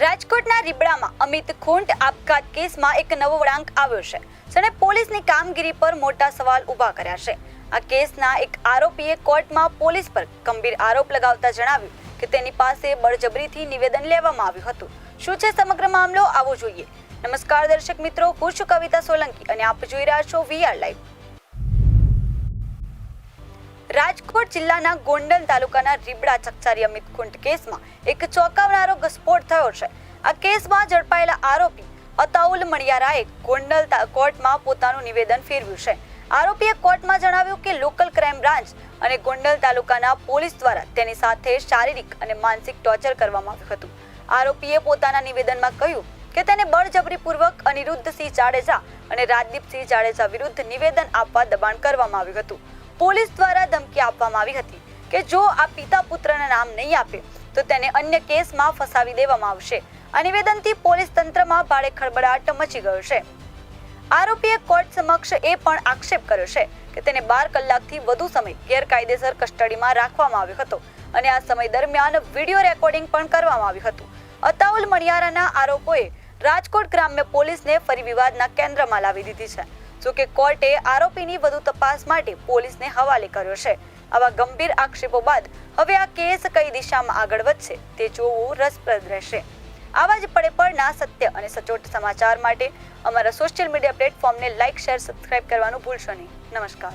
રાજકોટના રીબડામાં અમિત ખૂંટ આપઘાત કેસમાં એક નવો વળાંક આવ્યો છે. જેણે પોલીસની કામગીરી પર મોટા સવાલ ઊભા કર્યા છે. આ કેસના એક આરોપીએ કોર્ટમાં પોલીસ પર ગંભીર આરોપ લગાવતા જણાવ્યું કે તેની પાસે બળજબરીથી નિવેદન લેવામાં આવ્યું હતું. શું છે સમગ્ર મામલો? આવો જોઈએ. નમસ્કાર દર્શક મિત્રો, હું છું કવિતા સોલંકી અને આપ જોઈ રહ્યા છો વીઆર લાઈવ રાજકોટ જિલ્લાના ગોંડલ તાલુકાના રીબડા ચકચારી અમિત કુંટ કેસમાં એક ચોંકાવનારો ઘસ્ફોટ થયો છે. આ કેસમાં ઝડપાયેલા આરોપી અતાઉલ મણિયારાએ ગોંડલ કોર્ટમાં પોતાનું નિવેદન ફેરવ્યું છે. આરોપીએ કોર્ટમાં જણાવ્યું કે લોકલ ક્રાઇમ બ્રાન્ચ અને ગોંડલ તાલુકાના પોલીસ દ્વારા તેની સાથે શારીરિક અને માનસિક ટોર્ચર કરવામાં આવ્યું હતું. આરોપીએ પોતાના નિવેદનમાં કહ્યું કે તેને બળજબરીપૂર્વક અનિરુદ્ધસિંહ જાડેજા અને રાજદીપસિંહ જાડેજા વિરુદ્ધ નિવેદન આપવા દબાણ કરવામાં આવ્યું હતું. પોલીસ દ્વારા ધમકી આપવામાં આવી હતી કે જો આ પિતા પુત્રના નામ નહીં આપે, તો તેને અન્ય કેસમાં ફસાવી દેવામાં આવશે. આ નિવેદનથી પોલીસ તંત્રમાં ભારે ખળબળાટ મચી ગયો છે. આરોપીએ કોર્ટ સમક્ષ એ પણ આક્ષેપ કર્યો છે કે તેને બાર કલાકથી વધુ સમય ગેરકાયદેસર કસ્ટડીમાં રાખવામાં આવ્યો હતો અને આ સમય દરમિયાન વીડિયો રેકોર્ડિંગ પણ કરવામાં આવ્યું હતું. અતાઉલ મણિયારાના આરોપોએ રાજકોટ ગ્રામ્ય પોલીસને ફરી વિવાદના કેન્દ્રમાં લાવી દીધી છે. જોકે કોર્ટે આરોપીની વધુ તપાસ માટે પોલીસને હવાલે કર્યો છે. આવા ગંભીર આક્ષેપો બાદ હવે આ કેસ કઈ દિશામાં આગળ વધશે તે જોવું રસપ્રદ રહેશે. આવા જ પડે પડના સત્ય અને સચોટ સમાચાર માટે અમારા સોશિયલ મીડિયા પ્લેટફોર્મને લાઇક, શેર, સબસ્ક્રાઇબ કરવાનું ભૂલશો નહીં. નમસ્કાર.